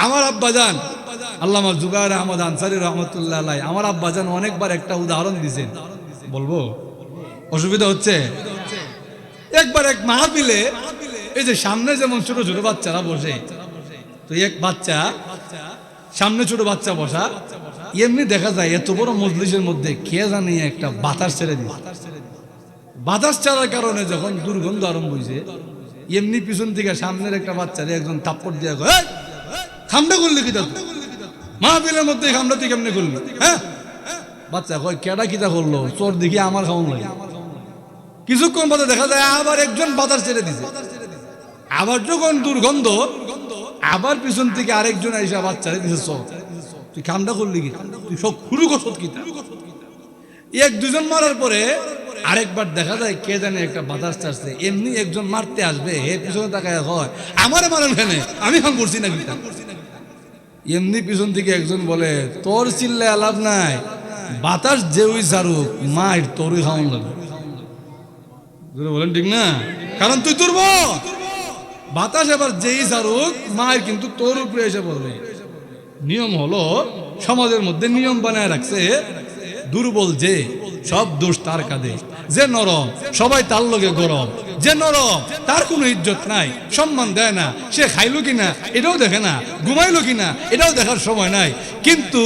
আমার আব্বাজান আল্লামা জুবাইর আহমদ আনসারি রহমতুল্লাহ আলাই আমার আব্বাজান অনেকবার একটা উদাহরণ দিয়েছেন বলব? অসুবিধা হচ্ছে? একবার এক মাহফিলে এই যে সামনে যেমন ছোট ছোট বাচ্চারা বসে তো এক বাচ্চা সামনে ছোট বাচ্চা বসা এমনি দেখা যায় এত বড় মজলিসের মধ্যে কে জানি একটা বাতাস ছেড়ে দিয়ে বাতাস ছাড়ার কারণে যখন দুর্গন্ধ আরম্ভ হয়েছে এমনি পিছন থেকে সামনের একটা বাচ্চারে একজন তাপ্পড় দিয়ে কয়, "এই, খামটা করলি কি তুই মাহফিলের মধ্যে এই খামটা তুই কেমনে করলি? হ্যাঁ? বাচ্চা, কয়, কেডা কিতা করল? চোর দেখি আমার খাওয়ান লাগে। কিছুক্ষণ বাদে দেখা যায় আবার একজন বাতাস ছেড়ে দিছে। আবার যখন দুর্গন্ধ, আবার পিছন থেকে আরেকজন আইসা বাচ্চারে দিছে চোর। তুই কামটা করলি কি তুই সব শুরু করছত কি এক দুজন মারার পরে আরেকবার দেখা যায় কে জানে একটা বাতাস চাচ্ছে এমনি একজন মারতে আসবে, হে পিছনে তাকায় হয় আমারে মারেন কেন? আমি হাম করছি না এমনি পিছন থেকে একজন বলে, তোর চিল্লে আলাপ নাই। বাতাস যেউই সারুক মায়ের তোরই খাওয়ান বলেন ঠিক না? কারণ তুই তুরব বাতাস এবার যেই সারুক মায়ের কিন্তু তোর উপরে এসে পড়বে। নিয়ম হলো, সমাজের মধ্যে নিয়ম বানায় রাখছে, দুর্বল যে, সব দোষ তার কাঁধে। যে নরম, সবাই তার লগে গরম। যে নরম, তার কোনো ইজ্জত নাই, সম্মান দেয় না, সে খাইলো কিনা, এটাও দেখে না, ঘুমাইলো কিনা, এটাও দেখার সময় নাই। কিন্তু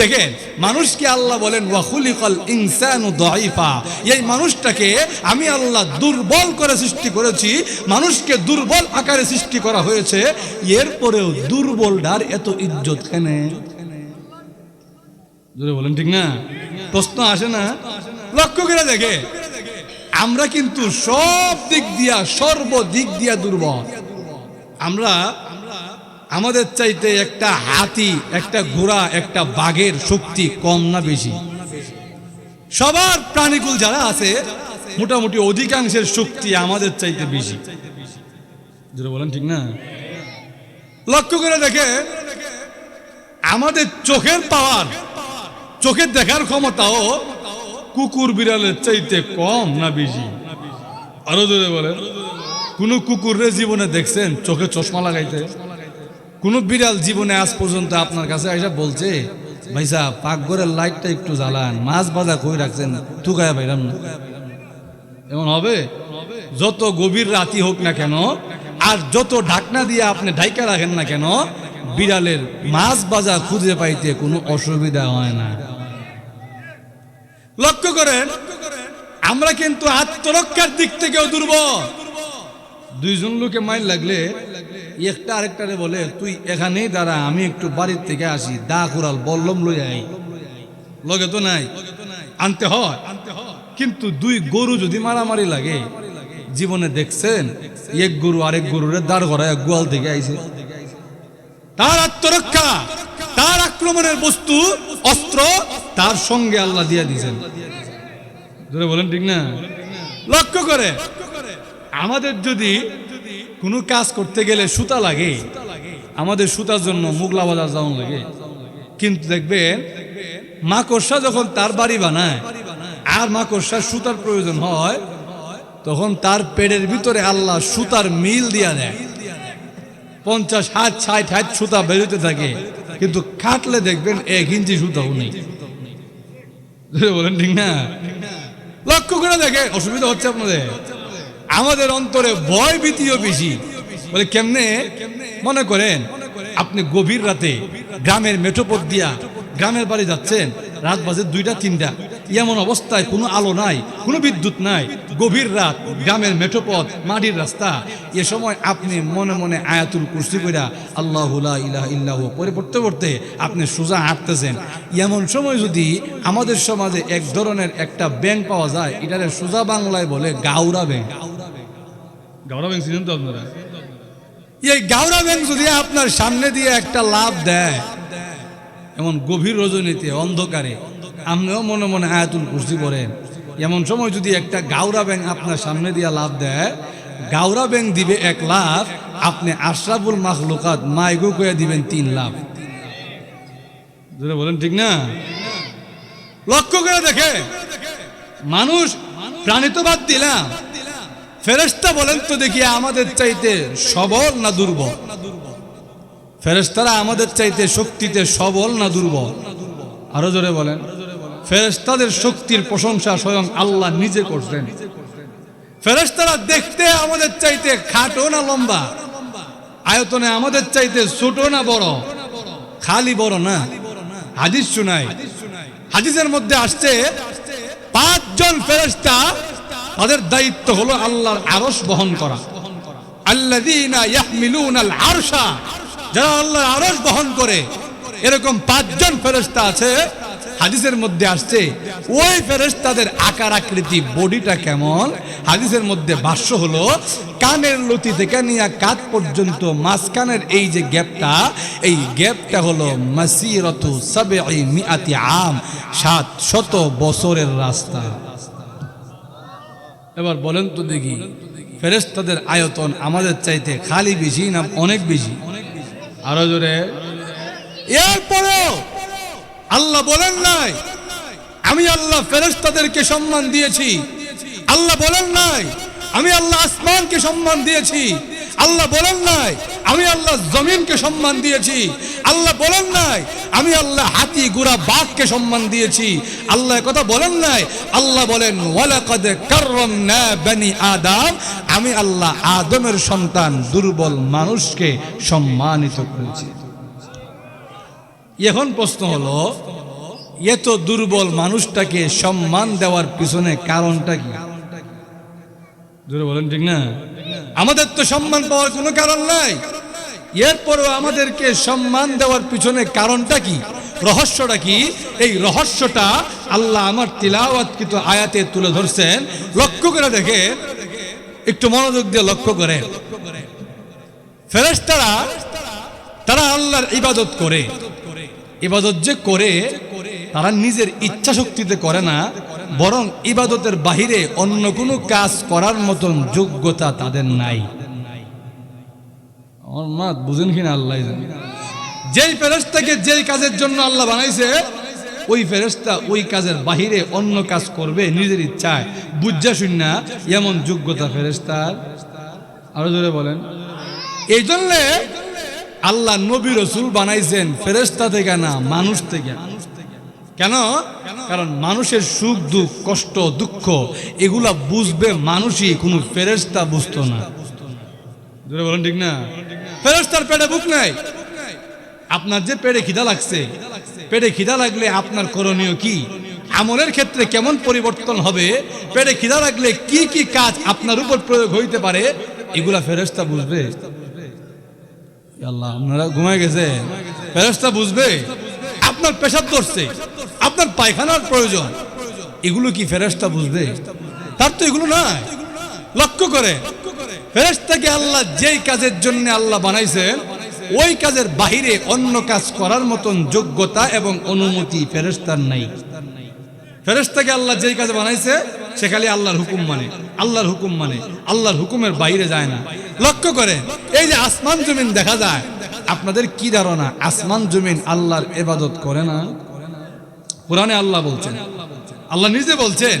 দেখেন, মানুষকে আল্লাহ বলেন ওয়াহুলিকল ইনসানু দাইফা এই মানুষটাকে আমি আল্লাহ দুর্বল করে সৃষ্টি করেছি, মানুষকে দুর্বল আকারে সৃষ্টি করা হয়েছে, এরপরেও দুর্বল ডার এত ইজ্জত কেনে? বলেন ঠিক না? প্রশ্ন আসে না? লক্ষ্য করে দেখে। আমরা কিন্তু সব দিক দিয়া সর্বদিক দিয়া দুর্বল। আমরা, আমাদের চাইতে একটা হাতি, একটা ঘোড়া, একটা বাঘের শক্তি কম না বেশি। সবার প্রাণীকুল যারা আছে, মোটামুটি অধিকাংশের শক্তি আমাদের চাইতে বেশি। যেটা বলেন ঠিক না? লক্ষ্য করে দেখে, আমাদের চোখের পাওয়ার, চোখের দেখার ক্ষমতাও কুকুর বিড়ালের চাইতে কম না বেশি? আরও জোরে বলেন। কোন কুকুরে জীবনে দেখছেন চোখে চশমা লাগাইতে? কোন বিড়াল জীবনে আজ পর্যন্ত আপনার কাছে এসে বলছে, ভাই সাহ পাকঘরের লাইটটা একটু জ্বালান, মাছ বাজা কই রাখছেন? তুকায় বাইরাম না। এমন হবে? যত গভীর রাতি হোক না কেন, আর যত ঢাকনা দিয়ে আপনি ঢাইকা রাখেন না কেন, বিড়ালের মাছ বাজা খুঁজে পাইতে কোনো অসুবিধা হয় না। লক্ষ্য করেন, আমরা কিন্তু আত্মরক্ষার দিক থেকেও দুর্বল। দুইজন লোকে মাইল লাগলে একটা আরেকটারে বলে, তুই এখানেই দাঁড়া, আমি একটু বাড়ির থেকে আসি, দা কুড়াল বল্লম লই আই লগে তো নাই। আনতে হয়। কিন্তু দুই গরু যদি মারামারি লাগে, জীবনে দেখছেন, এক গরু আরেক গরুরে দাঁড় করায় গোয়াল থেকে আইছে। তার আত্মরক্ষা, তার আক্রমণের বস্তু, অস্ত্র তার সঙ্গে আল্লাহ দিয়ে দিয়েছেন। ধরে বলেন ঠিক না? লক্ষ্য করে, আমাদের যদি কোনো কাজ করতে গেলে সুতা লাগে, আমাদের সুতার জন্য মুগলা বাজার যাওয়ান লাগে। কিন্তু দেখবেন, মাকড়সা যখন তার বাড়ি বানায় আর মাকড়সার সুতার প্রয়োজন হয়, তখন তার পেটের ভিতরে আল্লাহ সুতার মিল দিয়া দেয়। পঞ্চাশ ষাট ষাট ষাট সুতা বেরোতে থাকে, কিন্তু কাটলে দেখবেন এক ইঞ্চি সুতাও নেই। বলেন ঠিক না? লক্ষ্য করে দেখে অসুবিধা হচ্ছে আপনাদের। আমাদের অন্তরে ভয় ভীতিও বেশি। বলে কেমনে? মনে করেন, আপনি গভীর রাতে গ্রামের মেঠোপথ দিয়া গ্রামের বাড়ি যাচ্ছেন, রাত বাজে দুইটা, তিনটা। এমন অবস্থায় কোনো আলো নাই কোনো বিদ্যুৎ নাই গভীর রাত গ্রামের মেঠোপথ মাটির রাস্তা। এ সময় আপনি মনে মনে আয়াতুল কুর্সি কইরা আল্লাহ ইলাহ ইল্লাহ পরে পড়তে পড়তে আপনি সোজা হাঁটতেছেন। এমন সময় যদি আমাদের সমাজে এক ধরনের একটা ব্যাংক পাওয়া যায় এটারে সোজা বাংলায় বলে গাউরা ব্যাংক গাউরা ব্যাংক চিনেন তো আপনারা? এই গাউরা ব্যাংক যদি আপনার সামনে দিয়ে একটা লাভ দেয় এমন গভীর রজনীতে অন্ধকারে আপনিও মনে মনে আয়াতুল কুর্সি পড়েন এমন সময় যদি একটা গাউরা ব্যাংক আপনার সামনে দিয়া লাভ দেয় গাউরা ব্যাংক দিবে এক লাভ আপনি আশরাফুল মাখলুকাত মাইগো কয়ে দিবেন তিন লাভ বলেন ঠিক না? লক্ষ্য করে দেখে। মানুষ প্রাণী তো বাদ দিলাম ফেরেস্তা বলেন তো দেখি আমাদের চাইতে সবল না দুর্বল? ফেরেশতারা আমাদের চাইতে শক্তিতে সবল না দুর্বল? আরও জোরে বলেন। ফেরেশতাদের শক্তির প্রশংসা স্বয়ং আল্লাহ নিজে করছেন। ফেরেশতারা দেখতে আমাদের চাইতে খাটো না লম্বা? আয়তনে আমাদের চাইতে ছোট না বড়? খালি বড় না? হাদিস শুনাই। হাদিসের মধ্যে আসছে, পাঁচজন ফেরেশতা তাদের দায়িত্ব হলো আল্লাহর আরশ বহন করা। যারা আল্লাহর আরশ বহন করে, এরকম পাঁচজন ফেরেশতা আছে হাদিসের মধ্যে আসছে ওই ফেরেশতাদের আকার আকৃতি বডিটা কেমন? হাদিসের মধ্যে ভাষ্য হলো কানের লতি থেকে নিয়ে কাত পর্যন্ত মাঝখানের এই যে গ্যাপটা এই গ্যাপটা হলো মাসিরতু সাবেঈ মিয়াতি আম সাত শত বছরের রাস্তা। এবার বলেন তো দেখি ফেরেশতাদের আয়তন আমাদের চাইতে খালি বেশি না অনেক বেশি? আরও জোরে। এরপরেও আল্লাহ বলেন নাই, আমি আল্লাহ ফেরেশতাদেরকে সম্মান দিয়েছি। আল্লাহ বলেন নাই, আমি আল্লাহ আসমানকে সম্মান দিয়েছি। আল্লাহ বলেন নাই, আমি আল্লাহ জমিনকে সম্মান দিয়েছি। আল্লাহ বলেন নাই, আমি আল্লাহ হাতি গুড়া বাঘকে সম্মান দিয়েছি। আল্লাহ কথা বলেন নাই, আল্লাহ বলেন বনি আদম আমি আল্লাহ আদমের সন্তান, দুর্বল মানুষকে সম্মানিত করেছি। এখন প্রশ্ন হলো, এত দুর্বল মানুষটাকে সম্মান দেওয়ার পিছনে কারণটা কি? বলেন, ঠিক না? আমাদের তো সম্মান পাওয়ার কোনো কারণ নাই। এরপরও আমাদেরকে সম্মান দেওয়ার পিছনে কারণটা কি? রহস্যটা কি? এই রহস্যটা আল্লাহ আমার তিলাওয়াতকৃত আয়াতে তুলে ধরছেন। লক্ষ্য করে দেখে একটু মনোযোগ দিয়ে লক্ষ্য করে ফেরেশতারা, তারা আল্লাহর ইবাদত করে। ইবাদত যে করে, তারা নিজের ইচ্ছা শক্তিতে করে না, বরং ইবাদতের বাহিরে অন্য কোনো কাজ করার মতন যোগ্যতা তাদের নাই। বুঝেন কিনা আল্লাহ। যেই ফেরেস্তাকে যেই কাজের জন্য আল্লাহ বানাইছে, ওই ফেরেস্তা ওই কাজের বাহিরে অন্য কাজ করবে নিজের ইচ্ছায়। বুঝা শুন এমন যোগ্যতা ফেরেস্তার আরও জোরে বলেন। এই জন্যে আল্লাহ নবী রসুল বানাইছেন ফেরেস্তা থেকে না, মানুষ থেকে। কেন? কারণ মানুষের সুখ, দুঃখ, কষ্ট, দুঃখ, এগুলা বুঝবে মানুষই, কোনো ফেরেস্তা বুঝতো না। পেটে বুক নাই? আপনার যে পেটে খিদা লাগছে, পেটে খিদা লাগলে আপনার করণীয় কি? আমলের ক্ষেত্রে কেমন পরিবর্তন হবে? পেটে খিদা লাগলে কি কি কাজ আপনার উপর প্রয়োগ হইতে পারে? এগুলা ফেরেস্তা বুঝবে। আল্লাহ আপনারা ঘুমায় গেছে। ফেরেস্তা বুঝবে, আপনার পেশাব আপনার পায়খানার প্রয়োজন। এগুলো কি ফেরেস্তা বুঝবে? তার তো এগুলো লক্ষ্য করে আল্লাহ যেই কাজের জন্য আল্লাহ বানাইছেন, ওই কাজের বাহিরে অন্য কাজ করার মতন যোগ্যতা এবং অনুমতি ফেরেস্তার নাই। ফেরেস্তাকে আল্লাহ যেই কাজে বানাইছে, সে খালি আল্লাহর হুকুম মানে। আল্লাহর হুকুম মানে আল্লাহর হুকুমের বাইরে যায় না। লক্ষ্য করে, এই যে আসমান জমিন দেখা যায়, আপনাদের কি ধারণা? আসমান জমিন আল্লাহর এবাদত করে না? কোরআনে আল্লাহ বলছেন, আল্লাহ নিজে বলছেন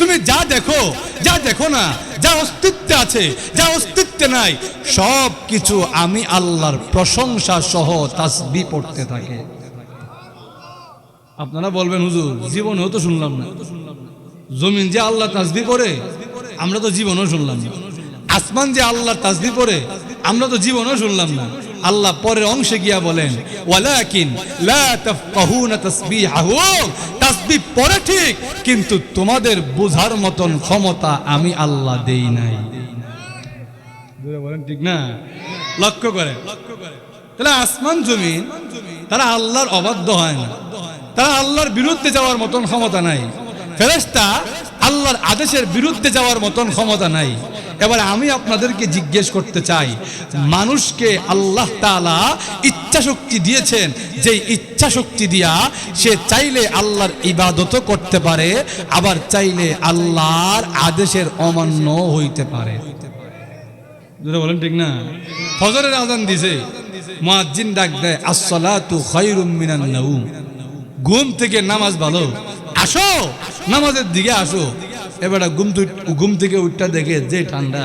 তুমি যা দেখো যা দেখো না, যা অস্তিত্বে আছে, যা অস্তিত্বে নাই সব কিছু আমি আল্লাহর প্রশংসা সহ তাসবি পড়তে থাকে। আপনারা বলবেন, হুজুর, জীবনেও তো শুনলাম না। জমিন যে আল্লাহ তাসবি পড়ে আমরা তো জীবনেও শুনলাম না। আসমান যে আল্লাহ তাসবি পড়ে আমরা তো জীবনেও শুনলাম না। আল্লাহ পরের অংশে গিয়া বলেন পড়ে ঠিক, কিন্তু তোমাদের বোঝার মতন ক্ষমতা আমি আল্লাহ দেই নাই। বলেন ঠিক না? লক্ষ্য করে। তাহলে আসমান জমিন, তারা আল্লাহর অবাধ্য হয় না। তারা আল্লাহর বিরুদ্ধে যাওয়ার মতন ক্ষমতা নাই। ফেরেস্তা আল্লাহর আদেশের বিরুদ্ধে যাওয়ার মতন ক্ষমতা নাই। এবার আমি আপনাদেরকে জিজ্ঞেস করতে চাই, মানুষকে আল্লাহ তাআলা ইচ্ছা শক্তি দিয়েছেন? যে ইচ্ছা শক্তি দিয়া সে চাইলে আল্লাহর ইবাদতও করতে পারে, আবার চাইলে আল্লাহর আদেশের অমান্য হইতে পারে। বলেন ঠিক না? ফজরের আজান দিছে, মুয়াজ্জিন ডাক দেয়, আসসালাতু খায়রুম মিনান নাউম। ঘুম থেকে নামাজ ভালো? আসো। নামাজের দিকে আসো। এবার ঘুম ঘুম থেকে উঠটা দেখে যে ঠান্ডা।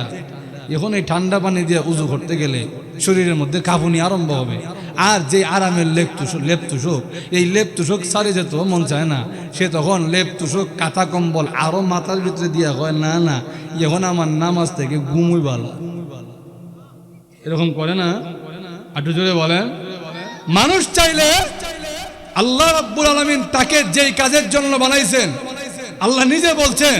এখন এই ঠান্ডা পানি দিয়ে উজু করতে গেলে শরীরের মধ্যে কাঁপুনি আরম্ভ হবে। আর যে আরামের লেপ তুষক লেপ তুষক, এই লেপ তুষক সারে যেত, মন চায় না। সে তখন লেপ তুষক, কাঁথা কম্বল আরও মাথার ভিতরে দিয়া হয় না না, এখন আমার নামাজ থেকে ঘুমই ভালো এরকম করে না? একটু জোরে বলেন। মানুষ চাইলে আল্লাহ রাব্বুল আলমিন তাকে যেই কাজের জন্য বানাইছেন, আল্লাহ নিজে বলছেন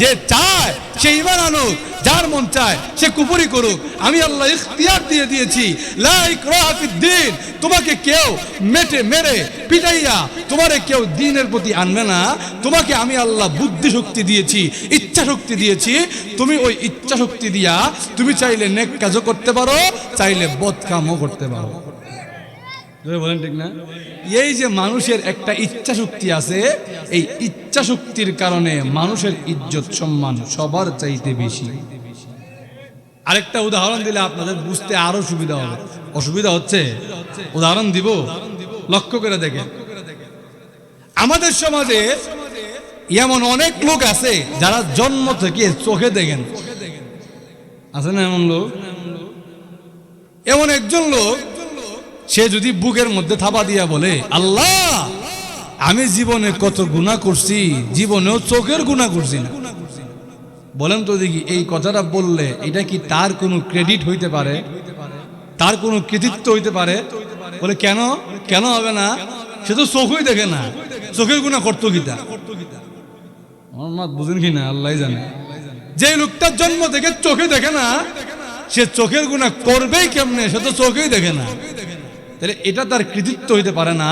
যে চায় সেই আনুক। যার মন চায় সে কুপুরি করুক। আমি আল্লাহ ইখতিয়ার দিয়ে দিয়েছি। লাইক ইকরাহা ফিদ্দিন তোমাকে কেউ মেটে মেরে, পিটাইয়া তোমারে কেউ দিনের প্রতি আনবে না। তোমাকে আমি আল্লাহ বুদ্ধি শক্তি দিয়েছি ইচ্ছা শক্তি দিয়েছি। তুমি ওই ইচ্ছা শক্তি দিয়া তুমি চাইলে নেক কাজও করতে পারো, চাইলে বদ কামও করতে পারো। বলেন ঠিক না? এই যে মানুষের একটা ইচ্ছা শক্তি আছে, এই ইচ্ছা শক্তির কারণে মানুষের ইজ্জত সম্মান সবার চাইতে বেশি। আরেকটা উদাহরণ দিলে আপনাদের বুঝতে আরও সুবিধা হবে। অসুবিধা হচ্ছে, উদাহরণ দিব, লক্ষ্য করে দেখে আমাদের সমাজে এমন অনেক লোক আছে যারা জন্ম থেকে চোখে দেখেন। আছে না এমন লোক? এমন একজন লোক সে যদি বুকের মধ্যে থাবা দিয়া বলে, আল্লাহ, আমি জীবনে কত গুণা করছি, জীবনেও চোখের গুণা করছি না। বলেন তো দেখি, এই কথাটা বললে এটা কি তার কোনো ক্রেডিট হইতে পারে? তার কোনো কৃতিত্ব হইতে পারে? বলে, কেন? কেন হবে না? সে তো চোখই দেখে না। চোখের গুণা করতো গীতা আমার বুঝেন কি না, আল্লাহ জানে। যে লোকটার জন্ম থেকে চোখে দেখে না, সে চোখের গুণা করবেই কেমনে? সে তো চোখেই দেখে না। তাহলে এটা তার কৃতিত্ব হইতে পারে না,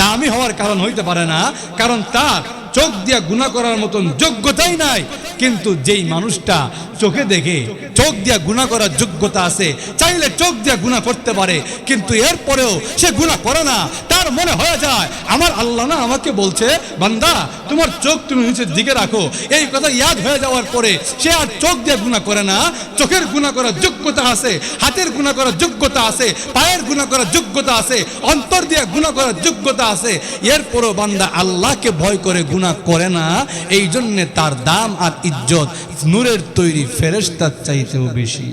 দামি হওয়ার কারণ হইতে পারে না, কারণ তার চোখ দিয়া গুণা করার মতন যোগ্যতাই নাই। কিন্তু যেই মানুষটা চোখে দেখে, চোখ দিয়া গুণা করার যোগ্যতা আছে, চাইলে চোখ দিয়া গুণা করতে পারে, কিন্তু এরপরেও সে গুণা করে না। তার মনে হয়ে যায়, আমার আল্লাহ না আমাকে বলছে, বান্দা, তোমার চোখ তুমি নিচের দিকে রাখো। এই কথা ইয়াদ হয়ে যাওয়ার পরে সে আর চোখ দিয়ে গুণা করে না। চোখের গুণা করার যোগ্যতা আছে, হাতের গুণা করার যোগ্যতা আছে, পায়ের গুণা করার যোগ্যতা আছে, অন্তর দিয়ে গুণা করার যোগ্যতা আছে। এরপরও বান্দা আল্লাহকে ভয় করে গুণা করে না। এই জন্যে তার দাম আর ইজ্জত নূরের তৈরি ফেরেশতার চাইতেও বেশি।